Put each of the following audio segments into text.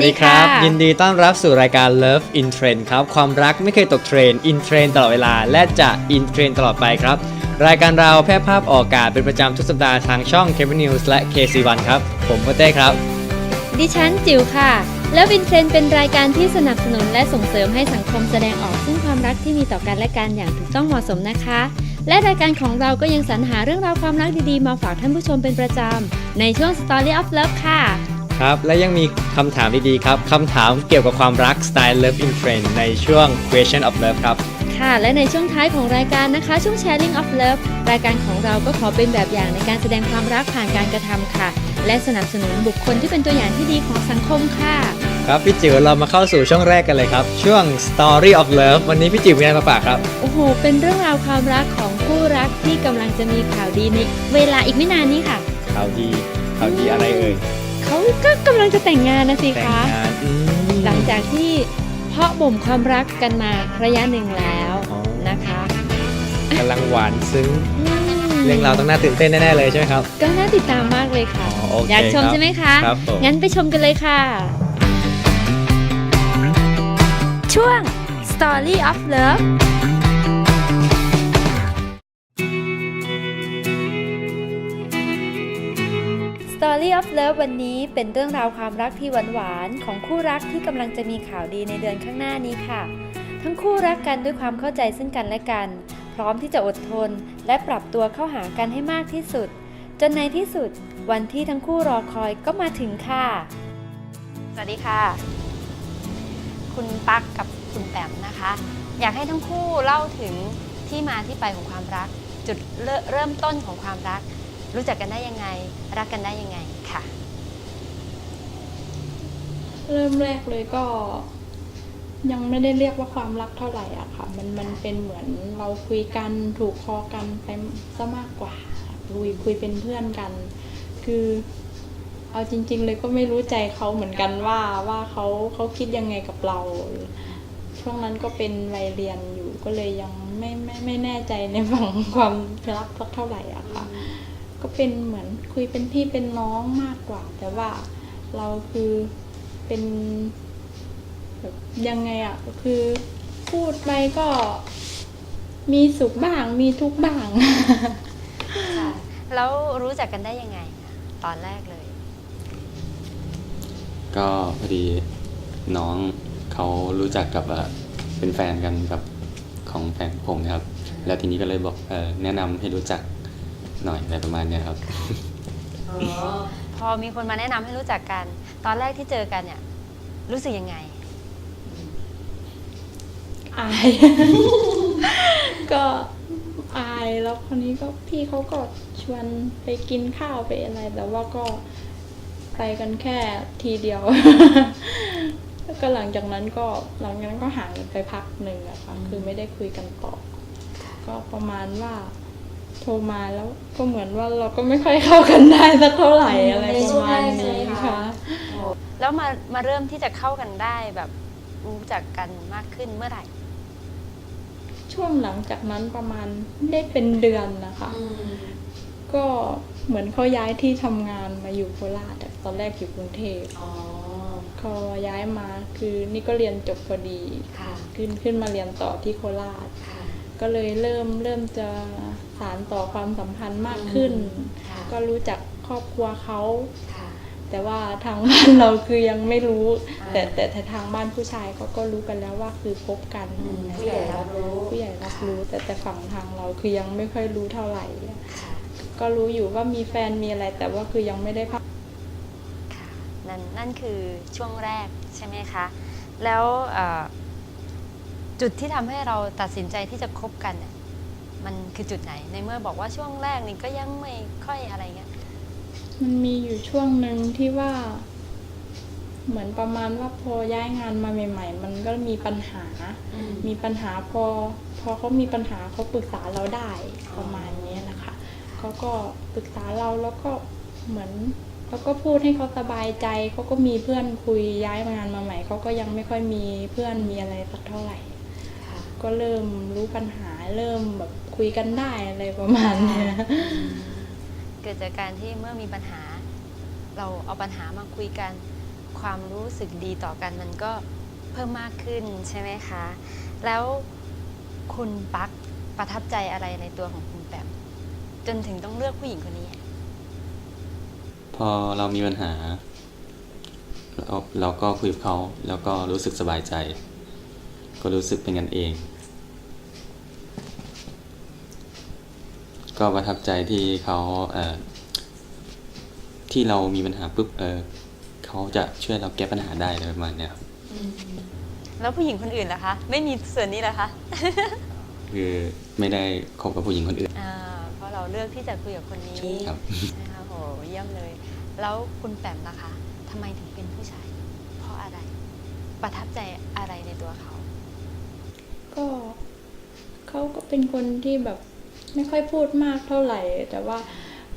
วัสดีค่ะยินดีต้อนรับสู่รายการ Love in Trend ครับ ความรักไม่เคยตกเทรนด์ in trend ตลอดเวลา และจะ in trend ตลอดไปครับ รายการเราแพร่ภาพออกอากาศเป็นประจำทุกสัปดาห์ทางช่อง c a b l e News และ KC1 ครับ ผมโปเต้ครับ ดิฉันจิ๋วค่ะแล้ววินเทรนเป็นรายการที่สนับสนุนและส่งเสริมให้สังคมแสดงออกซึ่งความรักที่มีต่อกันและกันอย่างถูกต้องเหมาะสมนะคะและรายการของเราก็ยังสรรหาเรื่องราวความรักดีๆ มาฝากท่านผู้ชมเป็นประจำ ในช่วง Story of Love ค่ะ ครับ และยังมีคำถามดีๆครับคำถามเกี่ยวกับความรักสไตล์ Love in Trend ในช่วง Question of Love ครับค่ะและในช่วงท้ายของรายการนะคะ ช่วง Sharing of Love รายการของเราก็ขอเป็นแบบอย่างในการแสดงความรักผ่านการกระทำค่ะ และสนับสนุนบุคคลที่เป็นตัวอย่างที่ดีของสังคมค่ะ ครับพี่จิ๋วเรามาเข้าสู่ช่วงแรกกันเลยครับ ช่วง Story of Love วันนี้พี่จิ๋วมีอะไรมาฝากครับ โอ้โห เป็นเรื่องราวความรักของคู่รักที่กำลังจะมีข่าวดีในเวลาอีกไม่นานนี้ค่ะ ข่าวดีข่าวดีอะไรเอ่ย เขาก็กำลังจะแต่งงานนะสิแต่งคะ งานอืมหลังจากที่เพาะบ่มความรักกันมาระยะหนึ่งแล้วอ๋อนะคะกำลังหวานซึ้งอืมเรื่องราวต้องน่าตื่นเต้นแน่ๆเลยใช่ไหมครับ ก็น่าติดตามมากเลยค่ะ อ๋อโอเคอยากชมครับใช่ไหมคะ ครับผม งั้นไปชมกันเลยค่ะ ช่วง Story of Love Story of Love วันนี้เป็นเรื่องราวความรักที่หวานๆของคู่รักที่กำลังจะมีข่าวดีในเดือนข้างหน้านี้ค่ะ ทั้งคู่รักกันด้วยความเข้าใจซึ่งกันและกัน พร้อมที่จะอดทน และปรับตัวเข้าหากันให้มากที่สุด จนในที่สุด วันที่ทั้งคู่รอคอยก็มาถึงค่ะ สวัสดีค่ะ คุณปักกับคุณแปมนะคะ อยากให้ทั้งคู่เล่าถึงที่มาที่ไปของความรัก จุดเริ่มเริ่มต้นของความรักรู้จักกันได้ยังไง รักกันได้ยังไง ค่ะ เริ่มแรกเลยก็ ยังไม่ได้เรียกว่าความรักเท่าไหร่อะค่ะ มันมันเป็นเหมือนเราคุยกันถูกคอกันไปซะมากกว่าคุยคุยเป็นเพื่อนกัน คือเอาจริง ๆ เลยก็ไม่รู้ใจเขาเหมือนกันว่าว่าเขาเขาคิดยังไงกับเรา ช่วงนั้นก็เป็นวัยเรียนอยู่ก็เลยยังไม่ไม่ไม่แน่ใจในฝั่งความรักสักเท่าไหร่อะค่ะ ก็เป็นเหมือนคุยเป็นพี่เป็นน้องมากกว่า แต่ว่าเราคือเป็นแบบยังไงอะคือพูดไปก็มีสุขบ้างมีทุกข์บ้าง ค่ะแล้วรู้จักกันได้ยังไง ตอนแรกเลย ก็พอดีน้องเขารู้จักกับเอ่อเป็นแฟนกันกับของแฟนผมนะครับ แล้วทีนี้ก็เลยบอกเออแนะนำให้รู้จัก หน่อยอะไรประมาณเนี้ยครับพอมีคนมาแนะนำให้รู้จักกัน ตอนแรกที่เจอกันเนี่ย รู้สึกยังไง อาย ก็อายแล้วคนนี้ก็พี่เขาก็ชวนไปกินข้าวไปอะไร แต่ว่าก็ไปกันแค่ทีเดียว แล้วก็หลังจากนั้นก็หลังจากนั้นก็ห่างกันไปพักหนึ่งอะค่ะคือไม่ได้คุยกันต่อ ก็ประมาณว่า โทรมาแล้วก็เหมือนว่าเราก็ไม่ค่อยเข้ากันได้สักเท่าไหร่อะไรประมาณนี้ค่ะ แล้วมามาเริ่มที่จะเข้ากันได้แบบรู้จักกันมากขึ้นเมื่อไหร่ ช่วงหลังจากนั้นประมาณได้เป็นเดือนนะคะ ก็เหมือนเขาย้ายที่ทำงานมาอยู่โคราชอะตอนแรกอยู่กรุงเทพพอย้ายมาคือนี่ก็เรียนจบพอดีค่ะขึ้นขึ้นมาเรียนต่อที่โคราชก็เลยเริ่มเริ่มจะ สานต่อความสัมพันธ์มากขึ้นค่ะก็รู้จักครอบครัวเขาแต่ว่าทางบ้านเราคือยังไม่รู้ แต่แต่แต่ทางบ้านผู้ชายเขาก็รู้กันแล้วว่าคือพบกันผู้ใหญ่รับรู้ผู้ใหญ่รับรู้ แต่แต่ฝั่งทางเราคือยังไม่ค่อยรู้เท่าไหร่ ก็รู้อยู่ว่ามีแฟนมีอะไร แต่ว่าคือยังไม่ได้พักค่ะนั่นนั่นคือช่วงแรกใช่ไหมคะ แล้วเอ่อจุดที่ทำให้เราตัดสินใจที่จะคบกันเนี่ย มันคือจุดไหนในเมื่อบอกว่าช่วงแรกนี่ก็ยังไม่ค่อยอะไรเงี้ยมันมีอยู่ช่วงหนึ่งที่ว่า เหมือนประมาณว่าพอย้ายงานมาใหม่ ๆ มันก็มีปัญหา มีปัญหาพอ พอเขามีปัญหาเขาปรึกษาเราได้ประมาณนี้นะคะเขาก็ปรึกษาเราแล้วก็เหมือนเขาก็พูดให้เขาสบายใจเขาก็มีเพื่อนคุยย้ายมางานมาใหม่เขาก็ยังไม่ค่อยมีเพื่อนมีอะไรสักเท่าไหร่ก็เริ่มรู้ปัญหาเริ่มแบบ คุยกันได้อะไรประมาณเนี้ยเกิดจากการที่เมื่อมีปัญหา เราเอาปัญหามาคุยกัน ความรู้สึกดีต่อกันมันก็เพิ่มมากขึ้นใช่ไหมคะ แล้วคุณปักประทับใจอะไรในตัวของคุณแปมจนถึงต้องเลือกผู้หญิงคนนี้ พอเรามีปัญหา เราเราก็คุยกับเขาแล้วก็รู้สึกสบายใจ ก็รู้สึกเป็นกันเอง ก็ประทับใจที่เขาเอ่อที่เรามีปัญหาปุ๊บเออเขาจะช่วยเราแก้ปัญหาได้อะไรประมาณเนี้ยครับแล้วผู้หญิงคนอื่นล่ะคะ ไม่มีส่วนนี้เหรอคะ คือไม่ได้คบกับผู้หญิงคนอื่น อ่าเพราะเราเลือกที่จะคุยกับคนนี้ครับ นะคะโหเยี่ยมเลย แล้วคุณแปมล่ะคะทำไมถึงเป็นผู้ชาย เพราะอะไร ประทับใจอะไรในตัวเขา ก็เขาก็เป็นคนที่แบบ ไม่ค่อยพูดมากเท่าไหร่ แต่ว่า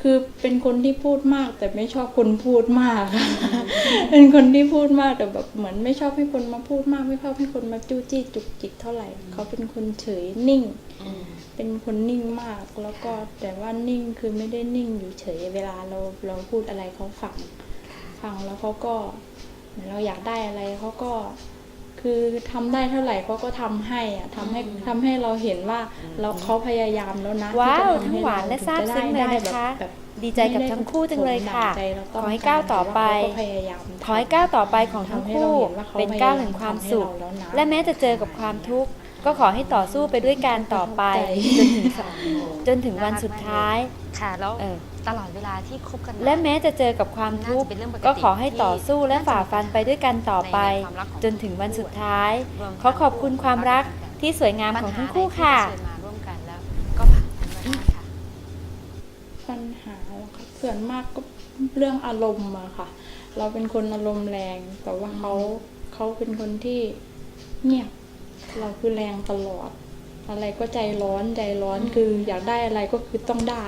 คือเป็นคนที่พูดมาก แต่ไม่ชอบคนพูดมาก เป็นคนที่พูดมากแต่แบบเหมือนไม่ชอบให้คนมาพูดมาก ไม่ชอบให้คนมาจู้จี้จุกจิกเท่าไหร่ เขาเป็นคนเฉยนิ่ง เป็นคนนิ่งมากแล้วก็แต่ว่านิ่งคือไม่ได้นิ่งอยู่เฉยเวลาเราเราพูดอะไรเขาฟัง ฟังแล้วเขาก็เราอยากได้อะไรเขาก็ คือทำได้เท่าไหร่เขาก็ทำให้อะทำให้ทำให้เราเห็นว่าเราเขาพยายามแล้วนะว้าวที่จะทำทั้งหวานและให้ซาบซึ้งเลยได้นะคะแบบดีใจกับทั้งคู่จังเลยค่ะใจเราขอให้ก้าวต่อไปเขาก็พยายามทำขอให้ก้าวต่อไปของทั้งคู่ทำให้เราเห็นว่าเขาเป็นก้าวแห่งความสุขพยายามทำให้เราแล้วนะและแม้จะเจอกับความทุกข์ ก็ขอให้ต่อสู้ไปด้วยการต่อไป จนถึงจนถึงวันสุดท้าย ค่ะแล้วเออ ตลอดเวลาที่คบกันมา และแม้จะเจอกับความทุกข์น่าจะเป็นเรื่องปกติก็ขอให้ต่อสู้และฝ่าฟันไปด้วยกันต่อไป ในความรักของจนถึงวันสุดท้าย รวมทั้ง ขอขอบคุณความรักที่สวยงามของทั้งคู่ค่ะ ปัญหาอะไรที่เผชิญมาร่วมกันแล้ว ก็ผ่านมันมาได้ค่ะ ปัญหาเหรอคะส่วนมากก็เรื่องอารมณ์อะค่ะ เราเป็นคนอารมณ์แรง แต่ว่าเขาเขาเป็นคนที่เงียบ เราคือแรงตลอด อะไรก็ใจร้อนใจร้อนคืออยากได้อะไรก็คือต้องได้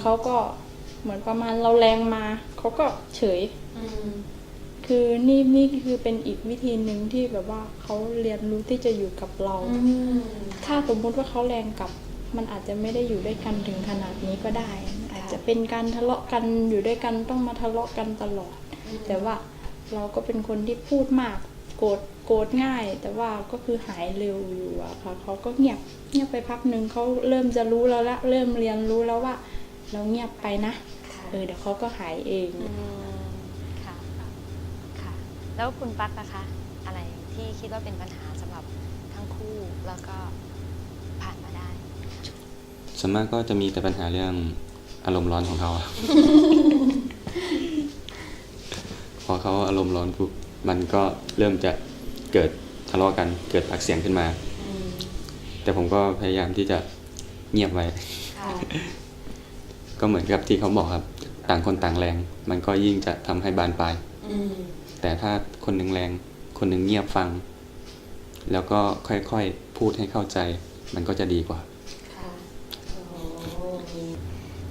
เขาก็เหมือนประมาณเราแรงมาเขาก็เฉยคือนี่นี่คือเป็นอีกวิธีหนึ่งที่แบบว่าเขาเรียนรู้ที่จะอยู่กับเราถ้าสมมุติว่าเขาแรงกลับ มันอาจจะไม่ได้อยู่ด้วยกันถึงขนาดนี้ก็ได้ อาจจะเป็นการทะเลาะกันอยู่ด้วยกันต้องมาทะเลาะกันตลอด แต่ว่าเราก็เป็นคนที่พูดมาก โกรธโกรธง่าย แต่ว่าก็คือหายเร็วอยู่อะค่ะเขาก็เงียบเงียบไปพักหนึ่งเขาเริ่มจะรู้แล้วละเริ่มเรียนรู้แล้วว่า เราเงียบไปนะเออเดี๋ยวเขาก็หายเองอืมค่ะค่ะ แล้วคุณปักนะคะ อะไรที่คิดว่าเป็นปัญหาสำหรับทั้งคู่แล้วก็ผ่านมาได้ส่วนมากก็จะมีแต่ปัญหาเรื่องอารมณ์ร้อนของเขาพอเขาอารมณ์ร้อนปุ๊บ มันก็เริ่มจะเกิดทะเลาะกันเกิดปากเสียงขึ้นมา แต่ผมก็พยายามที่จะเงียบไว้ ก็เหมือนกับที่เขาบอกครับ ต่างคนต่างแรง มันก็ยิ่งจะทำให้บานปลายแต่ถ้าคนหนึ่งแรง คนหนึ่งเงียบฟัง แล้วก็ค่อยๆพูดให้เข้าใจ มันก็จะดีกว่า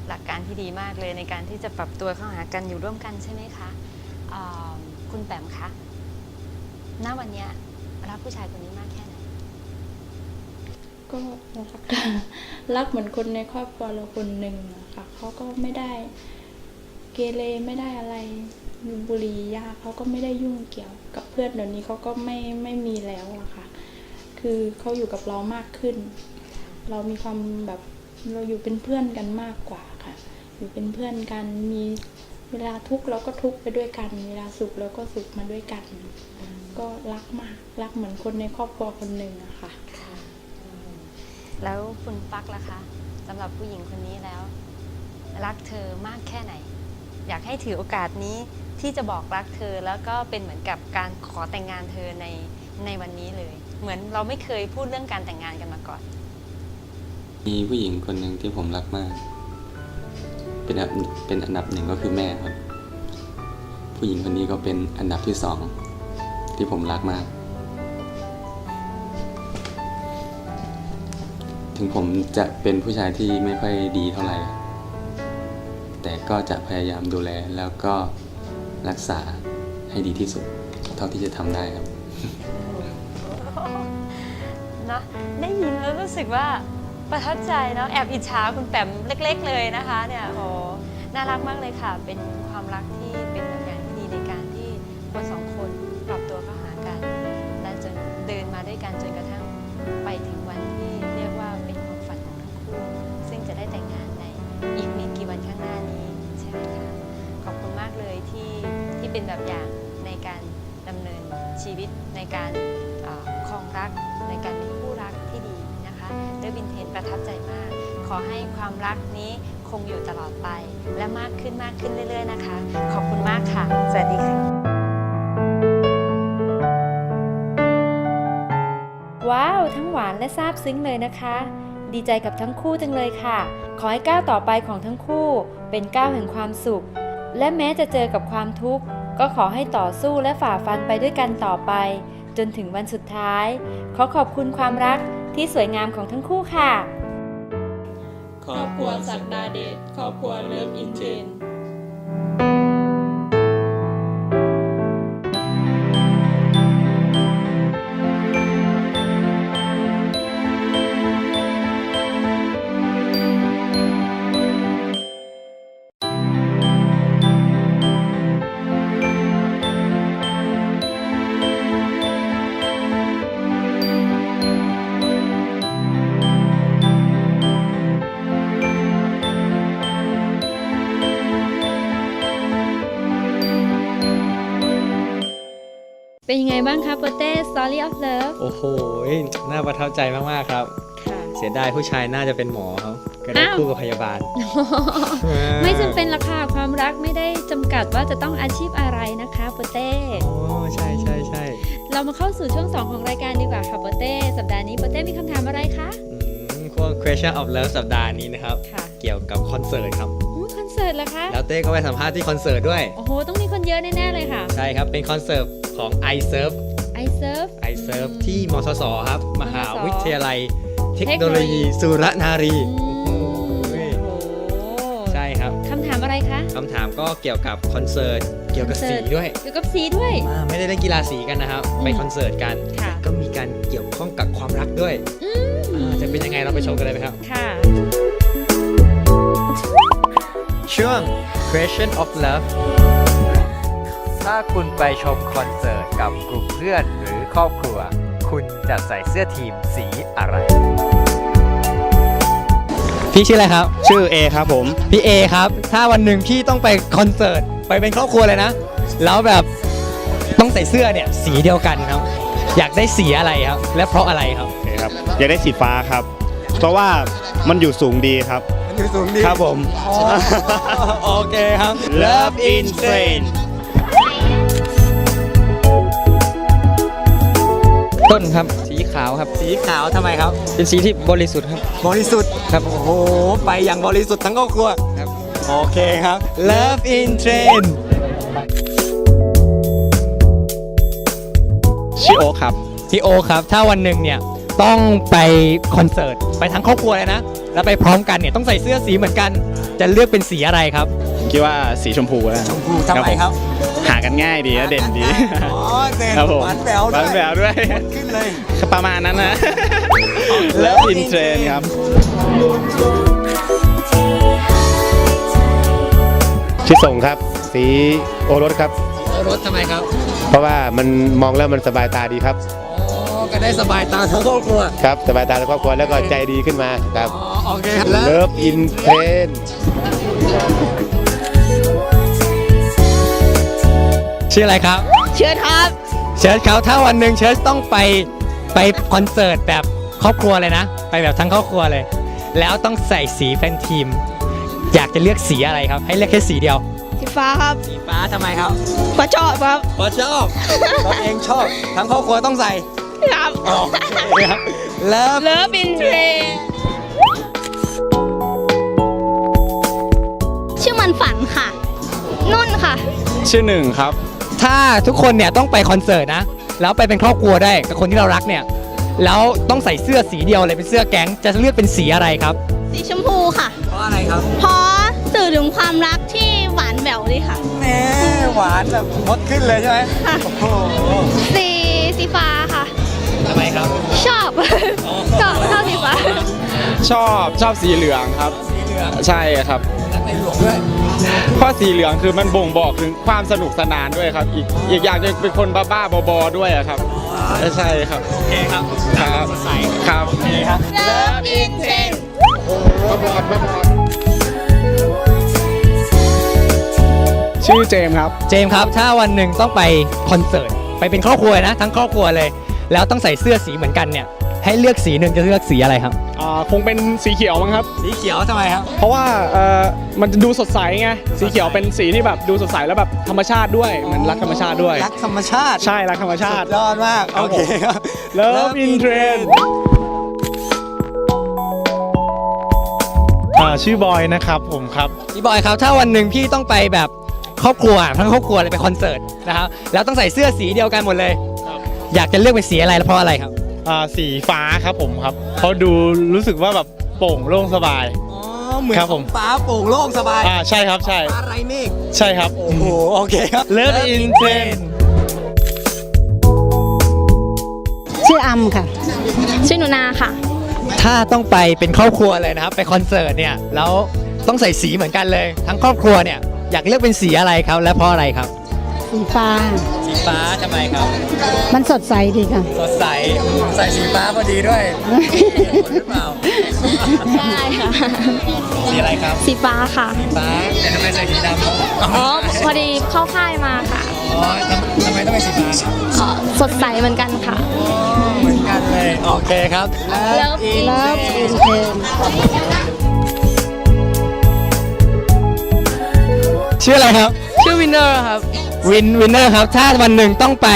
หลักการที่ดีมากเลยในการที่จะปรับตัวเข้าหากันอยู่ร่วมกันใช่ไหมคะอ่า คุณแปมคะ ณ วันเนี้ยรักผู้ชายคนนี้มากแค่ไหน ก็รัก รักเหมือนคนในครอบครัวเราคนหนึ่งอะค่ะเขาก็ไม่ได้ เกเรไม่ได้อะไรบุหรี่ยาเขาก็ไม่ได้ยุ่งเกี่ยวกับเพื่อนเดี๋ยวนี้เขาก็ไม่ไม่มีแล้วอะค่ะ คือเขาอยู่กับเรามากขึ้น เรามีความแบบเราอยู่เป็นเพื่อนกันมากกว่าค่ะ อยู่เป็นเพื่อนกันมี เวลาทุกข์เราก็ทุกข์ไปด้วยกัน เวลาสุขเราก็สุขมาด้วยกัน ก็รักมากรักเหมือนคนในครอบครัวคนหนึ่งอะค่ะ แล้วคุณปักล่ะคะสำหรับผู้หญิงคนนี้แล้ว รักเธอมากแค่ไหน อยากให้ถือโอกาสนี้ที่จะบอกรักเธอแล้วก็เป็นเหมือนกับการขอแต่งงานเธอในในวันนี้เลย เหมือนเราไม่เคยพูดเรื่องการแต่งงานกันมาก่อน มีผู้หญิงคนหนึ่งที่ผมรักมาก เป็นอันดับเป็นอันดับหนึ่งก็คือแม่ครับ ผู้หญิงคนนี้ก็เป็นอันดับที่สองที่ผมรักมาก ถึงผมจะเป็นผู้ชายที่ไม่ค่อยดีเท่าไหร่ แต่ก็จะพยายามดูแลแล้วก็รักษาให้ดีที่สุด เท่าที่จะทำได้ครับ นะได้ยินแล้วรู้สึกว่า ประทับใจเนาะแอบอิจฉาคุณแปมเล็ก ๆ เลยนะคะเนี่ยโหน่ารักมากเลยค่ะ เป็นความรักที่เป็นแบบอย่างที่ดีในการที่คนสองคนปรับตัวเข้าหากัน และจนเดินมาด้วยกันจนกระทั่งไปถึงวันที่เรียกว่าเป็นความฝันของทั้งคู่ ซึ่งจะได้แต่งงานในอีกไม่กี่วันข้างหน้านี้ใช่ไหมคะขอบคุณมากเลยที่ที่เป็นแบบอย่างในการดำเนินชีวิตในการคลองรักในการเป็นคู่รักที่ดี เดวินเทนประทับใจมาก ขอให้ความรักนี้คงอยู่ตลอดไป และมากขึ้นมากขึ้นเรื่อย ๆ นะคะ ขอบคุณมากค่ะ สวัสดีค่ะ ว้าว ทั้งหวานและซาบซึ้งเลยนะคะ ดีใจกับทั้งคู่จังเลยค่ะ ขอให้ก้าวต่อไปของทั้งคู่ เป็นก้าวแห่งความสุข และแม้จะเจอกับความทุกข์ ก็ขอให้ต่อสู้และฝ่าฟันไปด้วยกันต่อไป จนถึงวันสุดท้าย ขอขอบคุณความรัก ที่สวยงามของทั้งคู่ค่ะ ครอบครัวศักดาเดชครอบครัวเลิฟอินเทน เป็นยังไงบ้างคะโปเต้ Story of Love โอ้โห น่าประทับใจมากๆครับ ค่ะ เสียดายผู้ชายน่าจะเป็นหมอครับก็ได้อ้าว คู่กับพยาบาลไม่จำเป็นละค่ะความรักไม่ได้จำกัดว่าจะต้องอาชีพอะไรนะคะโปเต้โอ้ใช่ใช่ใช่เรามาเข้าสู่ช่วง 2 ของรายการดีกว่าค่ะโปเต้ สัปดาห์นี้โปเต้มีคำถามอะไรคะ อืมพวก question of love สัปดาห์นี้นะครับ ค่ะเกี่ยวกับคอนเสิร์ตครับอู้คอนเสิร์ตเหรอคะ แล้วเต้ก็ไปสัมภาษณ์ที่คอนเสิร์ตด้วย โอ้โห ต้องมีคนเยอะแน่ ๆ เลยค่ะ ใช่ครับ เป็นคอนเสิร์ต ของ i Surf I Surf i Surf ที่มสสครับ มหาวิทยาลัยเทคเทคโนโนโลโลยียีสุรนารีอืมโอ้โหโอ้โหใช่ครับคำถามอะไรคะคำถามก็เกี่ยวกับคอนเสิร์ตเกี่ยวกับคอนเสิสีร์ตด้วย เกี่ยวกับสีด้วยอ่าไม่ได้เล่นกีฬาสีกันนะครับ ไปคอนเสิร์ตกันค่ะก็มีการเกี่ยวข้องกับความรักด้วยอ่าจะเป็นยังไงเราไปชมกันเลยไหมครับ ค่ะ ช่วง question of love ถ้าคุณไปชมคอนเสิร์ตกับกลุ่มเพื่อนหรือครอบครัว คุณจะใส่เสื้อทีมสีอะไร พี่ชื่ออะไรครับ ชื่อ A ครับผม พี่เอครับ ถ้าวันหนึ่งพี่ต้องไปคอนเสิร์ตไปเป็นครอบครัวเลยนะ แล้วแบบต้องใส่เสื้อเนี่ยสีเดียวกันครับ อยากได้สีอะไรครับ และเพราะอะไรครับ โอเคครับอยากได้สีฟ้าครับ เพราะว่ามันอยู่สูงดีครับ มันอยู่สูงดีครับผม โอเคครับ Love in Train ต้นครับ สีขาวครับ สีขาวทำไมครับ เป็นสีที่บริสุทธิ์ครับ บริสุทธิ์ ครับ โอ้โห ไปอย่างบริสุทธิ์ทั้งครอบครัว ครับ โอเคครับ Love in Train ชื่อโอคครับ พี่โอครับ ถ้าวันหนึ่งเนี่ยต้องไปคอนเสิร์ตไปทั้งครอบครัวเลยนะ แล้วไปพร้อมกันเนี่ยต้องใส่เสื้อสีเหมือนกัน จะเลือกเป็นสีอะไรครับ คิดว่าสีชมพูแล้วชมพูทำไมครับ หากันง่ายดีและเด่นดี อ๋อเด่นครับผมหวานแหววหวานแหววด้วย ขึ้นเลย ประมาณนั้นนะ Love in Train ครับชื่อส่งครับ สีโอรสครับ รถทำไมครับ เพราะว่ามันมองแล้วมันสบายตาดีครับอ๋อ ก็ได้สบายตาทั้งครอบครัว ครับ สบายตาทั้งครอบครัวแล้วก็ใจดีขึ้นมาครับอ๋อ โอเคครับเลิฟอินเทรน ชื่ออะไรครับ เชิญครับ เชิญเขาถ้าวันหนึ่งเชิญต้องไปไปคอนเสิร์ตแบบครอบครัวเลยนะ ไปแบบทั้งครอบครัวเลย แล้วต้องใส่สีเป็นทีม อยากจะเลือกสีอะไรครับ ให้เลือกแค่สีเดียว สีฟ้าครับสีฟ้าทำไมครับเพราะชอบครับเพราะชอบตัวเองชอบทั้งครอบครัวต้องใส่ครับโอเคครับเลิฟเลิฟอินเทรนชื่อมันฝันค่ะนุ่นค่ะ ชื่อหนึ่งครับ ถ้าทุกคนเนี่ยต้องไปคอนเสิร์ตนะ แล้วไปเป็นครอบครัวได้กับคนที่เรารักเนี่ย แล้วต้องใส่เสื้อสีเดียวเลยเป็นเสื้อแก๊ง จะเลือกเป็นสีอะไรครับ สีชมพูค่ะ เพราะอะไรครับเพราะสื่อถึงความรักที่หวานแหววดีค่ะ แหมหวานแบบมดขึ้นเลยใช่ไหมค่ะ โอ้โหสีสีฟ้าค่ะ ทำไมครับ ชอบ ชอบชอบสีฟ้า ชอบชอบสีเหลืองครับ สีเหลืองใช่ครับและในหลวงด้วย เพราะสีเหลืองคือมันบ่งบอกถึงความสนุกสนานด้วยครับ อีกอีกอย่างหนึงเป็นคนบ้าๆบอๆด้วยอะครับอ๋อใช่ครับ โอเคครับครับสดใสครับโอเคครับ Love in Trend ชื่อเจมส์ครับ เจมส์ครับ ถ้าวันหนึ่งต้องไปคอนเสิร์ต ไปเป็นครอบครัวนะ ทั้งครอบครัวเลย แล้วต้องใส่เสื้อสีเหมือนกันเนี่ย ให้เลือกสีหนึ่งจะเลือกสีอะไรครับ อ่าคงเป็นสีเขียวมั้งครับ สีเขียวทำไมครับ เพราะว่าเอ่อมันจะดูสดใสไงสีเขียวเป็นสีที่แบบดูสดใสแล้วแบบธรรมชาติด้วยเหมือนรักธรรมชาติด้วย รักธรรมชาติใช่รักธรรมชาติ ยอดมากครับโอเคครับ Love in Trend อ่าชื่อบอยนะครับผมครับ พี่บอยครับถ้าวันหนึ่งพี่ต้องไปแบบครอบครัวทั้งครอบครัวเลยไปคอนเสิร์ตนะครับแล้วต้องใส่เสื้อสีเดียวกันหมดเลย อยากจะเลือกเป็นสีอะไรและเพราะอะไรครับ อ่าสีฟ้าครับผมครับเขาดูรู้สึกว่าแบบโปร่งโล่งสบาย อ๋อเหมือนครับผม ฟ้าโปร่งโล่งสบายอ่าใช่ครับใช่ ฟ้าไรเมฆใช่ครับ โอ้โหโอเคครับ Love in Trend ชื่ออัมค่ะ ชื่อหนูนาค่ะ ถ้าต้องไปเป็นครอบครัวเลยนะครับ ไปคอนเสิร์ตเนี่ยแล้วต้องใส่สีเหมือนกันเลย ทั้งครอบครัวเนี่ยอยากเลือกเป็นสีอะไรครับและเพราะอะไรครับ สีฟ้า สีฟ้าทำไมครับ มันสดใสดีค่ะ สดใส ใส่สีฟ้าพอดีด้วยหรือเปล่าได้ค่ะ สีอะไรครับ สีฟ้าค่ะ สีฟ้าแต่ทำไมใส่สีดำครับอ๋อ พอดีเข้าค่ายมาค่ะอ๋อทำทำไมต้องเป็นสีฟ้าครับอ๋อสดใสเหมือนกันค่ะ เหมือนกันเลย โอเคครับ Love in Love in Trend ชื่ออะไรครับ ชื่อวินเนอร์ครับ วินวินเนอร์ครับ ถ้าวันหนึ่งต้องไป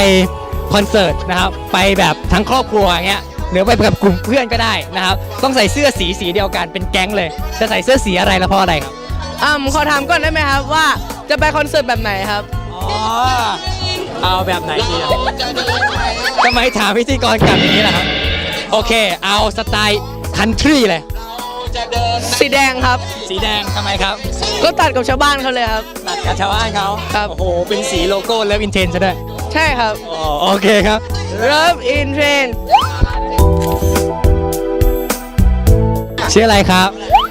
คอนเสิร์ตนะครับ ไปแบบทั้งครอบครัวอย่างเงี้ยหรือไปกับกลุ่มเพื่อนก็ได้นะครับ ต้องใส่เสื้อสีสีเดียวกันเป็นแก๊งเลย จะใส่เสื้อสีอะไรและเพราะอะไรครับอ่าขอถามก่อนได้ไหมครับว่าจะไปคอนเสิร์ตแบบไหนครับ อ๋อเอาแบบไหนดีอะทำไมถามพิธีกรกลับอย่างนี้ล่ะครับ โอเค เอาสไตล์คันทรีเลย สีแดงครับ สีแดงทำไมครับ ก็ตัดกับชาวบ้านเขาเลยครับ ตัดกับชาวบ้านเขาครับ โอ้โห เป็นสีโลโก้เลิฟอินเทนซะด้วยใช่ครับ อ๋อโอเคครับ Love in Trend ชื่ออะไรครับ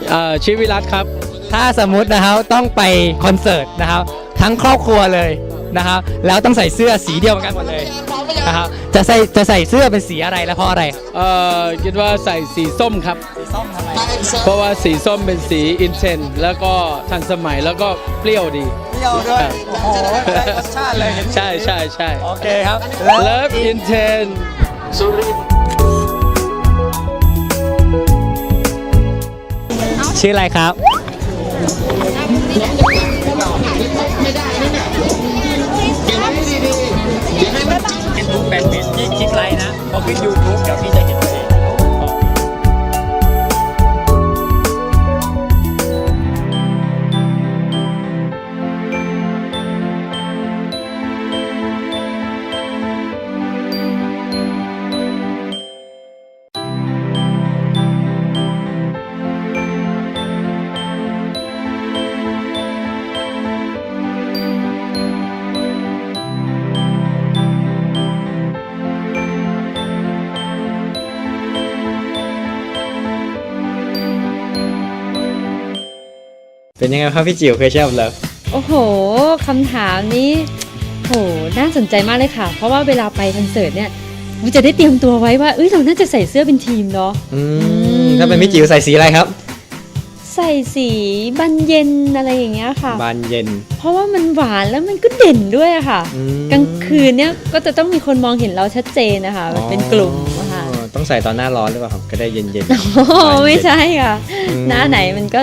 เอ่อชื่อวิรัตครับ ถ้าสมมุตินะครับต้องไปคอนเสิร์ตนะครับ ทั้งครอบครัวเลยนะครับ แล้วต้องใส่เสื้อสีเดียวกันหมดเลย นะครับจะใส่จะใส่เสื้อเป็นสีอะไรและเพราะอะไร เอ่อคิดว่าใส่สีส้มครับสีส้มทำไมเพราะว่าสีส้มเป็นสีอินเทนแล้วก็ทันสมัยแล้วก็เปรี้ยวดี เที่ยวด้วย โอ้โหได้รสชาติเลยเห็นใช่ใช่ใช่โอเคครับ Love Intent ชื่ออะไรครับ แป็นบุ๊กแบนด์พี่คลิกไลน์นะพอขึ้น YouTube เดี๋ยวพี่จะเห็น เองเป็นยังไงครับพี่จิ๋วเคยเชื่อผมเลยโอ้โหคำถามนี้โหน่าสนใจมากเลยค่ะ เพราะว่าเวลาไปคอนเสิร์ตเนี่ยเราจะได้เตรียมตัวไว้ว่าเอ้ยเราน่าจะใส่เสื้อเป็นทีมเนาะอืมมถ้าเป็นพี่จิ๋วใส่สีอะไรครับ ใส่สีบันเย็นอะไรอย่างเงี้ยค่ะ บานเย็น เพราะว่ามันหวานแล้วมันก็เด่นด้วยอะค่ะ อืม กลางคืนเนี่ยก็จะต้องมีคนมองเห็นเราชัดเจนนะคะแบบเป็นกลุ่มอะค่ะอ๋อต้องใส่ตอนหน้าร้อนหรือเปล่าครับก็ได้เย็นเย็นโอ้โหไม่ใช่ค่ะ อืม หน้าไหนมันก็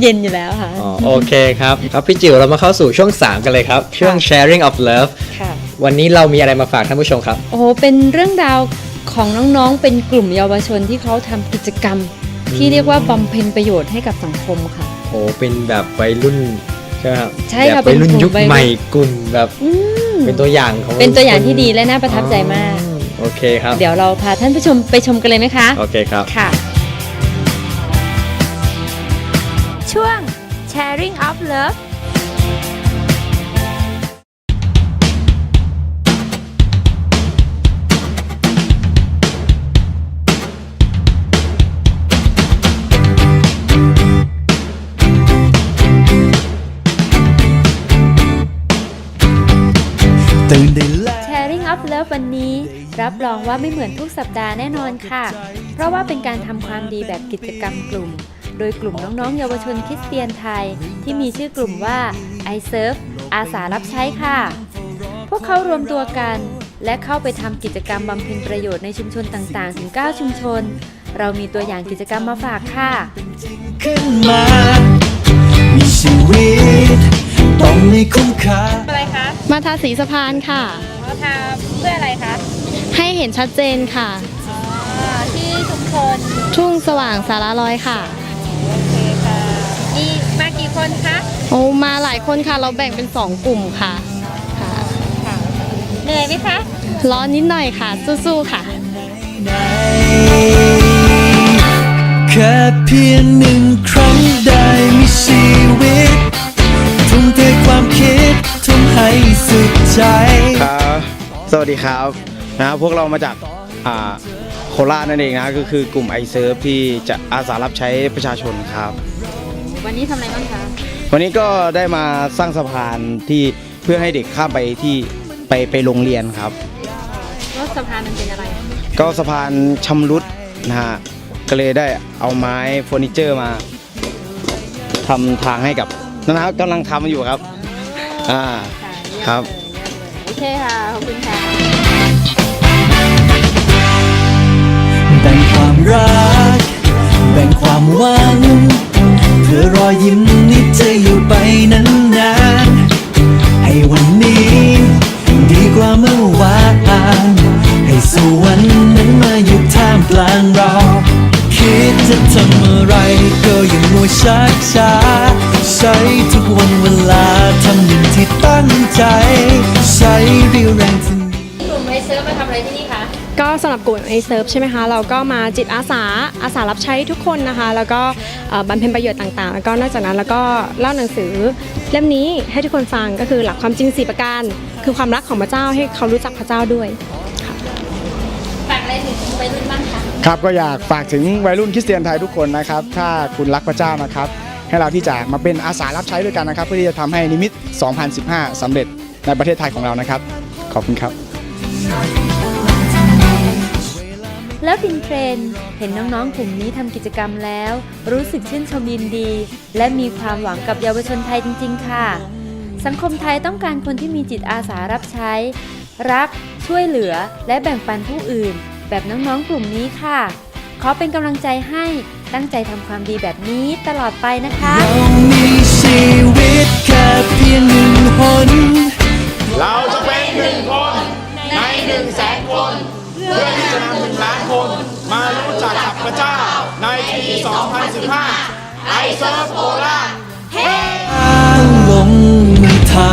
เย็นอยู่แล้วค่ะ อ๋อโอเคครับครับพี่จิ๋วเรามาเข้าสู่ช่วง 3 กันเลยครับ ช่วง sharing of love ค่ะ วันนี้เรามีอะไรมาฝากท่านผู้ชมครับ โอ้โหเป็นเรื่องราวของน้องๆ เป็นกลุ่มเยาวชนที่เขาทำกิจกรรม ที่เรียกว่าบำเพ็ญประโยชน์ให้กับสังคมค่ะ โอ้เป็นแบบวัยรุ่นใช่ไหมครับใช่ค่ะแบบวัยรุ่นเป็นกลุ่มยุควัยรุ่น ใหม่กลุ่มแบบอืมเป็นตัวอย่างของเป็นตัวอย่างที่คนดีและน่าประทับใจมาก อ๋อโอเคครับ เดี๋ยวเราพาท่านผู้ชมไปชมกันเลยไหมคะ โอเคครับ ค่ะ ช่วง Sharing of Love แชร์ Sharing of Love วันนี้ รับรองว่าไม่เหมือนทุกสัปดาห์แน่นอนค่ะ เพราะว่าเป็นการทำความดีแบบกิจกรรมกลุ่ม โดยกลุ่มน้องๆ เยาวชนคริสเตียนไทย ที่มีชื่อกลุ่มว่า i s e r v e อาสารับใช้ค่ะ พวกเขารวมตัวกัน และเข้าไปทำกิจกรรมบำเพ็ญประโยชน์ในชุมชนต่างๆ ถึง 9 ชุมชน เรามีตัวอย่างกิจกรรมมาฝากค่ะ ขึ้นมา มีชีวิต ต้องไม่คุ้มค่า อะไรคะมาทาสีสะพานค่ะ เขาทำเพื่ออะไรคะให้เห็นชัดเจนค่ะอ๋อที่ชุมชน ทุ่งสว่างสาราลอยค่ะ คนคะโอ้มาหลายคนค่ะ เราแบ่งเป็น2กลุ่มค่ะค่ะเหนื่อยไหมคะร้อนนิดหน่อยค่ะ สู้ๆค่ะ แค่เพียงหนึ่งครั้งได้มีชีวิต ทุ่มเทความคิด ทุ่มให้สุดใจ ครับสวัสดีครับนะครับพวกเรามาจากอ่าโคราชนั่นเองนะก็คือกลุ่มไอเซิร์ฟที่จะอาสารับใช้ประชาชนครับ วันนี้ทำอะไรบ้างคะวันนี้ก็ได้มาสร้างสะพานที่เพื่อให้เด็กข้ามไปที่ไปไปโรงเรียนครับ รถสะพานมันเป็นอะไร ก็สะพานชำรุดนะฮะก็เลยได้เอาไม้เฟอร์นิเจอร์มาทำทางให้กับนะครับกำลังทำอยู่ครับอ่าครับโอเคค่ะ ขอบคุณค่ะ แบ่งความรัก แบ่งความหวังเพื่ อรอยยิ้มนี้จะอยู่ไปนานๆ ให้วันนี้ ดีกว่าเมื่อวาน ให้สวรรค์นั้นมาอยู่ท่ามกลางเรา คิดจะทำอะไรก็ยังมัวช้าช้าใช้ทุกวันเวลาทำอย่างที่ตั้งใจ ใช้เรียวแรงที่ ก็สำหรับกลุ่มไอเซิร์ฟใช่ไหมคะเราก็มาจิตอาสาอาสารับใช้ทุกคนนะคะ แล้วก็เอ่อบำเพ็ญประโยชน์ต่างๆ แล้วก็นอกจากนั้นแล้วก็เล่าหนังสือเล่มนี้ให้ทุกคนฟังก็คือหลักความจริง4ประการ คือความรักของพระเจ้าให้เขารู้จักพระเจ้าด้วยฝากอะไรถึงวัยรุ่นบ้างคะครับก็อยากฝากถึงวัยรุ่นคริสเตียนไทยทุกคนนะครับ ถ้าคุณรักพระเจ้านะครับให้เราที่จะมาเป็นอาสารับใช้ด้วยกันนะครับ เพื่อที่จะทำให้นิมิต 2015สำเร็จในประเทศไทยของเรานะครับ ขอบคุณครับ แล้วฟินเทรนด์เห็นน้องๆกลุ่มนี้ทำกิจกรรมแล้ว รู้สึกชื่นชมยินดี และมีความหวังกับเยาวชนไทยจริง ๆ ค่ะ สังคมไทยต้องการคนที่มีจิตอาสารับใช้ รัก ช่วยเหลือ และแบ่งปันผู้อื่น แบบน้องๆกลุ่มนี้ค่ะ ขอเป็นกำลังใจให้ตั้งใจทำความดีแบบนี้ตลอดไปนะคะเรามีชีวิตแค่เพียงหนึ่งหนเราจะเป็นหนึ่งคน ในหนึ่งแสนคน เพื่อที่จะนำหนึ่งล้านคนมารู้จักกับพระเจ้าในปี 2015 ไอเซิร์ฟโคราชลงมือทำ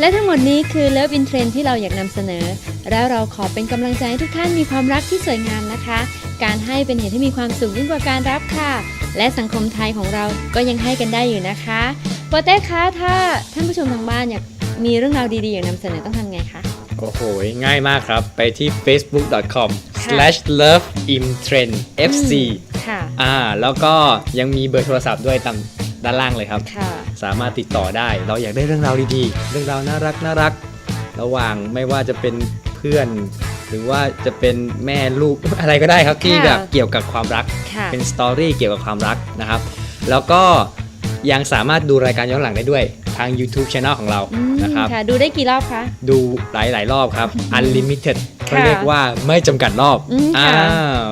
และทั้งหมดนี้คือ Love in Trend ที่เราอยากนำเสนอ แล้วเราขอเป็นกำลังใจให้ทุกท่านมีความรักที่สวยงามนะคะ การให้เป็นเหตุให้มีความสุขยิ่งกว่าการรับค่ะ และสังคมไทยของเราก็ยังให้กันได้อยู่นะคะ โปเต้คะถ้าท่านผู้ชมทางบ้านอยากมีเรื่องราวดีๆอยากนำเสนอต้องทำไงคะ โอ้โห ง่ายมากครับ ไปที่ facebook.com/loveimtrendfc ค่ะอ่าแล้วก็ยังมีเบอร์โทรศัพท์ด้วยตามด้านล่างเลยครับ ค่ะ สามารถติดต่อได้ เราอยากได้เรื่องราวดีๆ เรื่องราวน่ารักน่ารัก ระหว่างไม่ว่าจะเป็นเพื่อน หรือว่าจะเป็นแม่ลูก อะไรก็ได้ครับที่ค่ะแบบเกี่ยวกับความรัก ค่ะ เป็นสตอรี่เกี่ยวกับความรักนะครับ แล้วก็ ยังสามารถดูรายการย้อนหลังได้ด้วยทาง YouTube Channel ของเราอืมนะครับ ค่ะ ดูได้กี่รอบคะ ดูหลาย ๆ รอบครับ Unlimited ค่ะเขาเรียกว่าไม่จำกัดรอบอืมอ้าค่ะ ว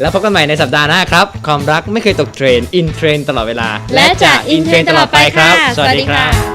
แล้วพบกันใหม่ในสัปดาห์หน้าครับ ความรักไม่เคยตกเทรน อินเทรนตลอดเวลา และจะ in trend ตลอดไปค่ะ สวัสดีครับสวัสดีค่ะ